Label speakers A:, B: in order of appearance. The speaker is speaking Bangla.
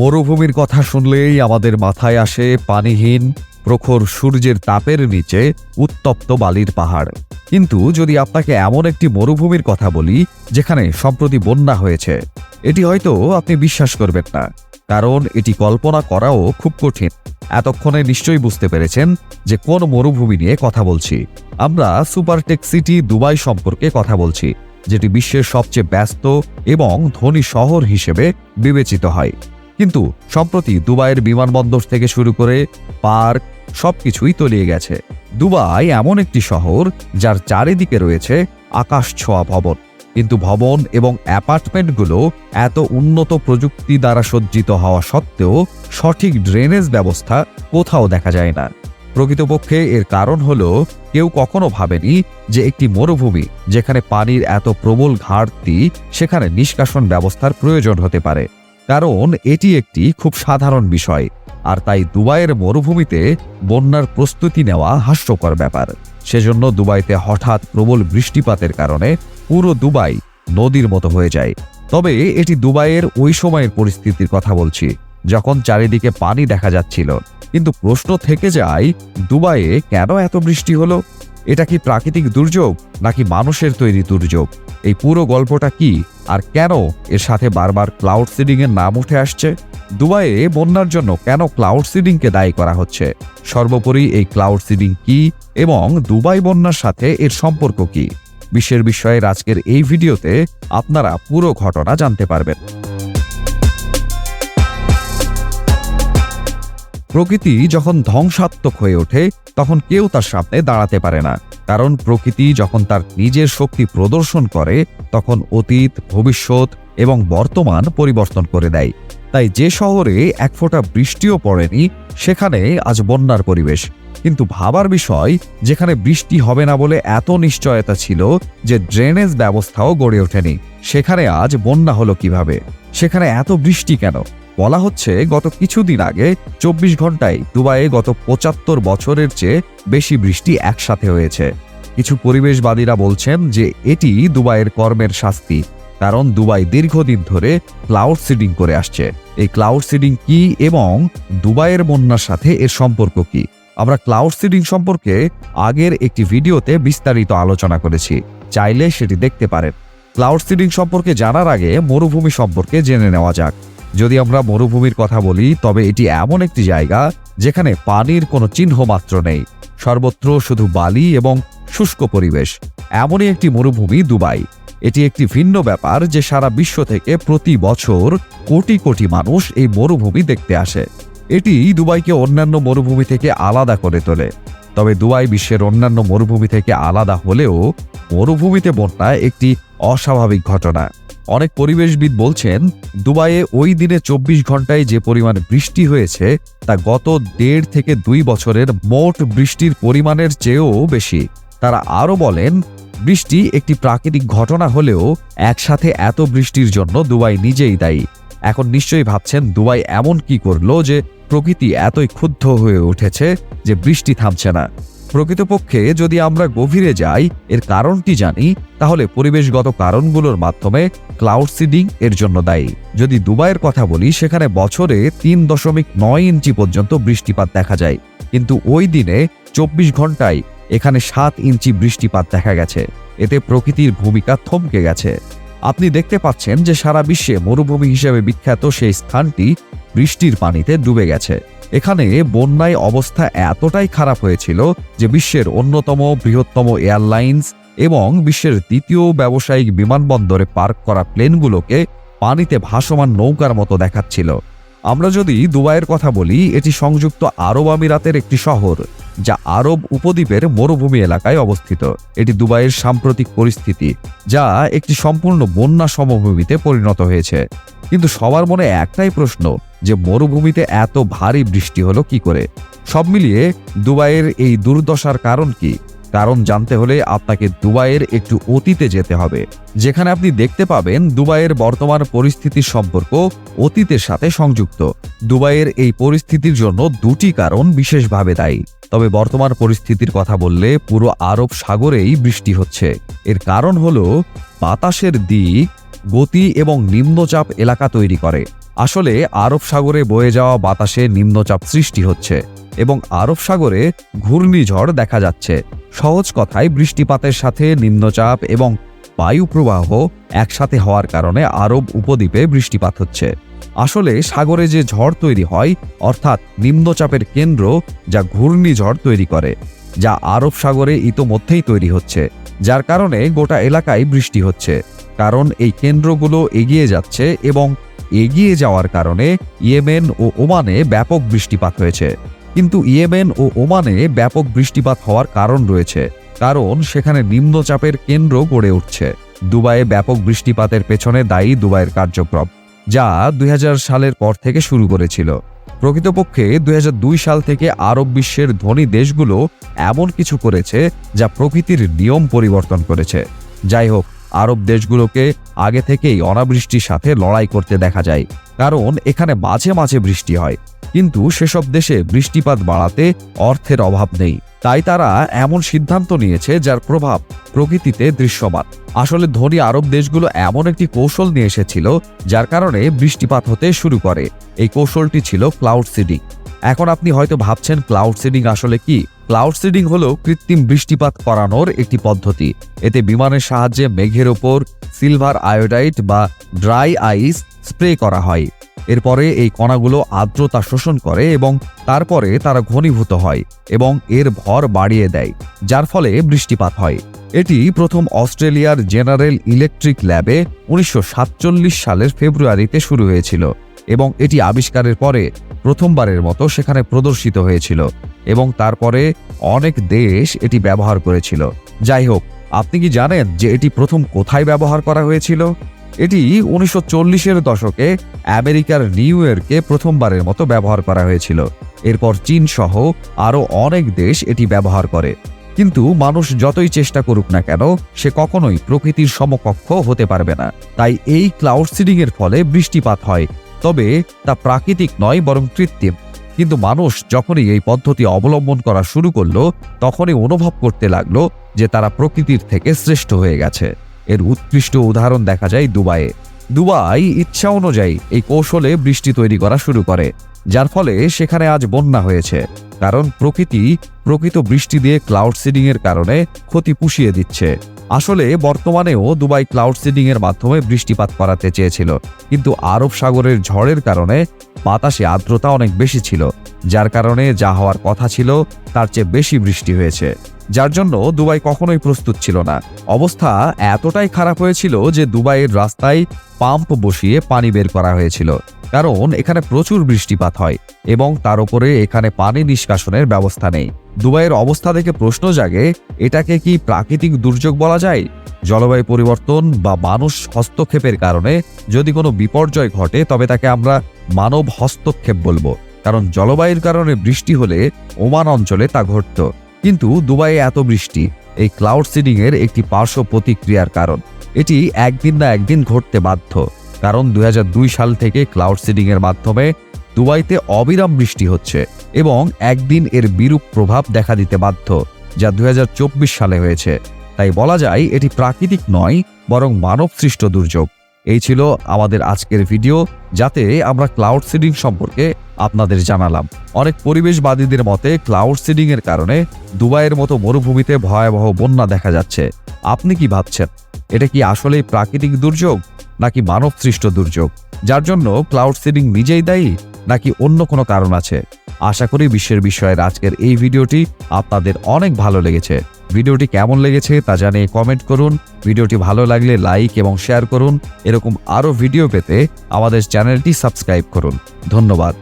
A: মরুভূমির কথা শুনলেই আমাদের মাথায় আসে পানিহীন, প্রখর সূর্যের তাপের নিচে উত্তপ্ত বালির পাহাড়। কিন্তু যদি আপনাকে এমন একটি মরুভূমির কথা বলি, যেখানে সম্প্রতি বন্যা হয়েছে, এটি হয়তো আপনি বিশ্বাস করবেন না, কারণ এটি কল্পনা করাও খুব কঠিন। এতক্ষণে নিশ্চয়ই বুঝতে পেরেছেন যে কোন মরুভূমি নিয়ে কথা বলছি। আমরা সুপারটেক সিটি দুবাই সম্পর্কে কথা বলছি, যেটি বিশ্বের সবচেয়ে ব্যস্ত এবং ধনী শহর হিসেবে বিবেচিত হয়। কিন্তু সম্প্রতি দুবাইয়ের বিমানবন্দর থেকে শুরু করে পার্ক সবকিছুই তলিয়ে গেছে। দুবাই এমন একটি শহর যার চারিদিকে রয়েছে আকাশ ছোঁয়া ভবন। কিন্তু ভবন এবং অ্যাপার্টমেন্টগুলো এত উন্নত প্রযুক্তি দ্বারা সজ্জিত হওয়া সত্ত্বেও সঠিক ড্রেনেজ ব্যবস্থা কোথাও দেখা যায় না। প্রকৃতপক্ষে এর কারণ হল কেউ কখনো ভাবেনি যে একটি মরুভূমি যেখানে পানির এত প্রবল ঘাটতি সেখানে নিষ্কাশন ব্যবস্থার প্রয়োজন হতে পারে। কারণ এটি একটি খুব সাধারণ বিষয়, আর তাই দুবাইয়ের মরুভূমিতে বন্যার প্রস্তুতি নেওয়া হাস্যকর ব্যাপার। সেজন্য দুবাইতে হঠাৎ প্রবল বৃষ্টিপাতের কারণে পুরো দুবাই নদীর মতো হয়ে যায়। তবে এটি দুবাইয়ের ওই সময়ের পরিস্থিতির কথা বলছি, যখন চারিদিকে পানি দেখা যাচ্ছিল। কিন্তু প্রশ্ন থেকে যায়, দুবাইয়ে কেন এত বৃষ্টি হলো? এটা কি প্রাকৃতিক দুর্যোগ নাকি মানুষের তৈরি দুর্যোগ? এই পুরো গল্পটা কি আর কেন এর সাথে বারবার ক্লাউড সিডিং এর নাম উঠে আসছে? দুবাইয়ে বন্যার জন্য কেন ক্লাউড সিডিংকে দায়ী করা হচ্ছে? সর্বোপরি এই ক্লাউড সিডিং কি এবং দুবাই বন্যার সাথে এর সম্পর্ক কি? বিশ্বের বিষয়ের আজকের এই ভিডিওতে আপনারা পুরো ঘটনা জানতে পারবেন। প্রকৃতি যখন ধ্বংসাত্মক হয়ে ওঠে তখন কেউ তার সামনে দাঁড়াতে পারে না। কারণ প্রকৃতি যখন তার নিজের শক্তি প্রদর্শন করে, তখন অতীত, ভবিষ্যৎ এবং বর্তমান পরিবর্তন করে দেয়। তাই যে শহরে এক ফোঁটা বৃষ্টিও পড়েনি, সেখানে আজ বন্যার পরিবেশ। কিন্তু ভাবার বিষয়, যেখানে বৃষ্টি হবে না বলে এত নিশ্চয়তা ছিল যে ড্রেনেজ ব্যবস্থাও গড়ে ওঠেনি, সেখানে আজ বন্যা হলো কীভাবে? সেখানে এত বৃষ্টি কেন? বলা হচ্ছে, গত কিছুদিন আগে চব্বিশ ঘন্টায় দুবাইয়ে গত পঁচাত্তর বছরের চেয়ে বেশি বৃষ্টি একসাথে হয়েছে। কিছু পরিবেশবাদীরা বলছেন যে, এটি দুবাইয়ের কর্মের শাস্তি, কারণ দুবাই দীর্ঘদিন ধরে ক্লাউড সিডিং করে আসছে। এই ক্লাউড সিডিং কি এবং দুবাইয়ের বন্যার সাথে এর সম্পর্ক কি? আমরা ক্লাউড সিডিং সম্পর্কে আগের একটি ভিডিওতে বিস্তারিত আলোচনা করেছি। চাইলে সেটি দেখতে পারেন। ক্লাউড সিডিং সম্পর্কে জানার আগে মরুভূমি সম্পর্কে জেনে নেওয়া যাক। যদি আমরা মরুভূমির কথা বলি, তবে এটি এমন একটি জায়গা যেখানে পানির কোনো চিহ্ন মাত্র নেই। সর্বত্র শুধু বালি এবং শুষ্ক পরিবেশ। এমনই একটি মরুভূমি দুবাই। এটি একটি ভিন্ন ব্যাপার যে সারা বিশ্ব থেকে প্রতি বছর কোটি কোটি মানুষ এই মরুভূমি দেখতে আসে। এটি দুবাইকে অন্যান্য মরুভূমি থেকে আলাদা করে তোলে। তবে দুবাই বিশ্বের অন্যান্য মরুভূমি থেকে আলাদা হলেও মরুভূমিতে বন্যা একটি অস্বাভাবিক ঘটনা। অনেক পরিবেশবিদ বলছেন, দুবাইয়ে ওই দিনে চব্বিশ ঘন্টায় যে পরিমাণ বৃষ্টি হয়েছে, তা গত দেড় থেকে দুই বছরের মোট বৃষ্টির পরিমাণের চেয়েও বেশি। তারা আরও বলেন, বৃষ্টি একটি প্রাকৃতিক ঘটনা হলেও একসাথে এত বৃষ্টির জন্য দুবাই নিজেই দায়ী। এখন নিশ্চয়ই ভাবছেন দুবাই এমন কি করল যে প্রকৃতি এতই ক্ষুব্ধ হয়ে উঠেছে যে বৃষ্টি থামছে না। প্রকৃতপক্ষে যদি আমরা গভীরে যাই, এর কারণটি জানি, তাহলে পরিবেশগত কারণগুলোর মাধ্যমে ক্লাউড সিডিং এর জন্য দায়ী। যদি দুবাইয়ের কথা বলি, সেখানে বছরে তিন দশমিক নয় ইঞ্চি পর্যন্ত বৃষ্টিপাত দেখা যায়। কিন্তু ওই দিনে চব্বিশ ঘন্টায় এখানে সাত ইঞ্চি বৃষ্টিপাত দেখা গেছে। এতে প্রকৃতির ভূমিকা থমকে গেছে। আপনি দেখতে পাচ্ছেন যে সারা বিশ্বে মরুভূমি হিসেবে বিখ্যাত সেই স্থানটি বৃষ্টির পানিতে ডুবে গেছে। এখানে বন্যায় অবস্থা এতটাই খারাপ হয়েছিল যে বিশ্বের অন্যতম বৃহত্তম এয়ারলাইন্স এবং বিশ্বের দ্বিতীয় ব্যবসায়িক বিমানবন্দরে পার্ক করা প্লেনগুলোকে পানিতে ভাসমান নৌকার মতো দেখাচ্ছিল। আমরা যদি দুবাইয়ের কথা বলি, এটি সংযুক্ত আরব আমিরাতের একটি শহর, যা আরব উপদ্বীপের মরুভূমি এলাকায় অবস্থিত। এটি দুবাইয়ের সাম্প্রতিক পরিস্থিতি, যা একটি সম্পূর্ণ বন্যা সমভূমিতে পরিণত হয়েছে। কিন্তু সবার মনে একটাই প্রশ্ন যে মরুভূমিতে এত ভারী বৃষ্টি হলো কি করে? সব মিলিয়ে দুবাইয়ের এই দুর্দশার কারণ কি? কারণ জানতে হলে আপনাকে দুবাইয়ের একটু অতীতে যেতে হবে। যেখানে আপনি দেখতে পাবেন দুবাইয়ের বর্তমান পরিস্থিতির সম্পর্ক অতীতের সাথে সংযুক্ত। দুবাইয়ের এই পরিস্থিতির জন্য দুটি কারণ বিশেষভাবে দায়ী। তবে বর্তমান পরিস্থিতির কথা বললে পুরো আরব সাগরেই বৃষ্টি হচ্ছে। এর কারণ হল বাতাসের দিক, গতি এবং নিম্নচাপ এলাকা তৈরি করে। আসলে আরব সাগরে বয়ে যাওয়া বাতাসে নিম্নচাপ সৃষ্টি হচ্ছে এবং আরব সাগরে ঘূর্ণিঝড় দেখা যাচ্ছে। সহজ কথায় বৃষ্টিপাতের সাথে নিম্নচাপ এবং বায়ু প্রবাহ একসাথে হওয়ার কারণে আরব উপদ্বীপে বৃষ্টিপাত হচ্ছে। আসলে সাগরে যে ঝড় তৈরি হয়, অর্থাৎ নিম্নচাপের কেন্দ্র যা ঘূর্ণিঝড় তৈরি করে, যা আরব সাগরে ইতোমধ্যেই তৈরি হচ্ছে, যার কারণে গোটা এলাকায় বৃষ্টি হচ্ছে। কারণ এই কেন্দ্রগুলো এগিয়ে যাচ্ছে এবং এগিয়ে যাওয়ার কারণে ইয়েমেন ও ওমানে ব্যাপক বৃষ্টিপাত হয়েছে। কিন্তু ইয়েমেন ও ওমানে ব্যাপক বৃষ্টিপাত হওয়ার কারণ রয়েছে, কারণ সেখানে নিম্নচাপের কেন্দ্র গড়ে উঠছে। দুবাইয়ে ব্যাপক বৃষ্টিপাতের পেছনে দায়ী দুবাইয়ের কার্যক্রম, যা দুই হাজার সালের পর থেকে শুরু করেছিল। প্রকৃতপক্ষে দুই হাজার দুই সাল থেকে আরব বিশ্বের ধনী দেশগুলো এমন কিছু করেছে যা প্রকৃতির নিয়ম পরিবর্তন করেছে। যাই হোক আরব দেশগুলোকে আগে থেকেই অনাবৃষ্টির সাথে লড়াই করতে দেখা যায়, কারণ এখানে মাঝে মাঝে বৃষ্টি হয়। কিন্তু সেসব দেশে বৃষ্টিপাত বাড়াতে অর্থের অভাব নেই। তাই তারা এমন সিদ্ধান্ত নিয়েছে যার প্রভাব প্রকৃতিতে দৃশ্যমান। আসলে ধনী আরব দেশগুলো এমন একটি কৌশল নিয়ে এসেছিল যার কারণে বৃষ্টিপাত হতে শুরু করে। এই কৌশলটি ছিল ক্লাউড সিডিং এখন আপনি হয়তো ভাবছেন ক্লাউড সিডিং আসলে কি? ক্লাউড সিডিং হলো কৃত্রিম বৃষ্টিপাত করানোর একটি পদ্ধতি। এতে বিমানের সাহায্যে মেঘের ওপর সিলভার আয়োডাইট বা ড্রাই আইস স্প্রে করা হয়। এরপরে এই কণাগুলো আর্দ্রতা শোষণ করে এবং তারপরে তারা ঘনীভূত হয় এবং এর ভর বাড়িয়ে দেয়, যার ফলে বৃষ্টিপাত হয়। এটি প্রথম অস্ট্রেলিয়ার জেনারেল ইলেকট্রিক ল্যাবে উনিশশো সাতচল্লিশ সালের ফেব্রুয়ারিতে শুরু হয়েছিল এবং এটি আবিষ্কারের পরে প্রথমবারের মতো সেখানে প্রদর্শিত হয়েছিল এবং তারপরে অনেক দেশ এটি ব্যবহার করেছিল। যাই হোক, আপনি কি জানেন যে এটি প্রথম কোথায় ব্যবহার করা হয়েছিল? এটি উনিশশো চল্লিশের দশকে আমেরিকার নিউ ইয়র্কে প্রথমবারের মতো ব্যবহার করা হয়েছিল। এরপর চীন সহ আরও অনেক দেশ এটি ব্যবহার করে। কিন্তু মানুষ যতই চেষ্টা করুক না কেন, সে কখনোই প্রকৃতির সমকক্ষ হতে পারবে না। তাই এই ক্লাউড সিডিং এর ফলে বৃষ্টিপাত হয়। তবে তা প্রাকৃতিক নয়, বরং কৃত্রিম। কিন্তু মানুষ যখনই এই পদ্ধতি অবলম্বন করা শুরু করল, তখনই অনুভব করতে লাগল যে তারা প্রকৃতির থেকে শ্রেষ্ঠ হয়ে গেছে। এর উৎকৃষ্ট উদাহরণ দেখা যায় দুবাইয়ে। দুবাই ইচ্ছা অনুযায়ী এই কৌশলে বৃষ্টি তৈরি করা শুরু করে, যার ফলে সেখানে আজ বন্যা হয়েছে। কারণ প্রকৃতি প্রকৃত বৃষ্টি দিয়ে ক্লাউড সিডিং এর কারণে ক্ষতি পুষিয়ে দিচ্ছে। আসলে বর্তমানেও দুবাই ক্লাউড সিডিং এর মাধ্যমে বৃষ্টিপাত করাতে চেয়েছিল, কিন্তু আরব সাগরের ঝড়ের কারণে বাতাসে আর্দ্রতা অনেক বেশি ছিল, যার কারণে যা হওয়ার কথা ছিল, তার চেয়ে বেশি বৃষ্টি হয়েছে। যার জন্য দুবাই কখনোই প্রস্তুত ছিল না। অবস্থা এতটাই খারাপ হয়েছিল যে দুবাইয়ের রাস্তায় পাম্প বসিয়ে পানি বের করা হয়েছিল, কারণ এখানে প্রচুর বৃষ্টিপাত হয় এবং তার উপরে এখানে পানি নিষ্কাশনের ব্যবস্থা নেই। দুবাইয়ের অবস্থা দেখে প্রশ্ন জাগে, এটাকে কি প্রাকৃতিক দুর্যোগ বলা যায়? জলবায়ু পরিবর্তন বা মানুষ হস্তক্ষেপের কারণে যদি কোনো বিপর্যয় ঘটে, তবে তাকে আমরা মানব হস্তক্ষেপ বলব। কারণ জলবায়ুর কারণে বৃষ্টি হলে ওমান অঞ্চলে তা ঘটত। কিন্তু দুবাইয়ে এত বৃষ্টি, এই ক্লাউড সিডিং এর একটি পার্শ্ব প্রতিক্রিয়ার কারণ। এটি একদিন না একদিন ঘটতে বাধ্য, কারণ দুই হাজার দুই সাল থেকে ক্লাউড সিডিং এর মাধ্যমে দুবাইতে অবিরাম বৃষ্টি হচ্ছে এবং একদিন এর বিরূপ প্রভাব দেখা দিতে বাধ্য, যা দু হাজার চব্বিশ সালে হয়েছে। তাই বলা যায় এটি প্রাকৃতিক নয়, বরং মানব সৃষ্ট দুর্যোগ। এই ছিল আমাদের আজকের ভিডিও, যাতে আমরা ক্লাউড সিডিং সম্পর্কে আপনাদের জানালাম। অনেক পরিবেশবাদীদের মতে ক্লাউড সিডিং এর কারণে দুবাইয়ের মতো মরুভূমিতে ভয়াবহ বন্যা দেখা যাচ্ছে। আপনি কি ভাবছেন? এটা কি আসলেই প্রাকৃতিক দুর্যোগ, নাকি মানব সৃষ্ট দুর্যোগ? যার জন্য ক্লাউড সিডিং নিজেই দায়ী? নাকি অন্য কোনো কারণ আছে? আশা করি বিশ্বের বিষয়ের আজকের এই ভিডিওটি আপনাদের অনেক ভালো লেগেছে। ভিডিওটি কেমন লেগেছে তা জানিয়ে কমেন্ট করুন। ভিডিওটি ভালো লাগলে লাইক এবং শেয়ার করুন। এরকম আরও ভিডিও পেতে আমাদের চ্যানেলটি সাবস্ক্রাইব করুন। ধন্যবাদ।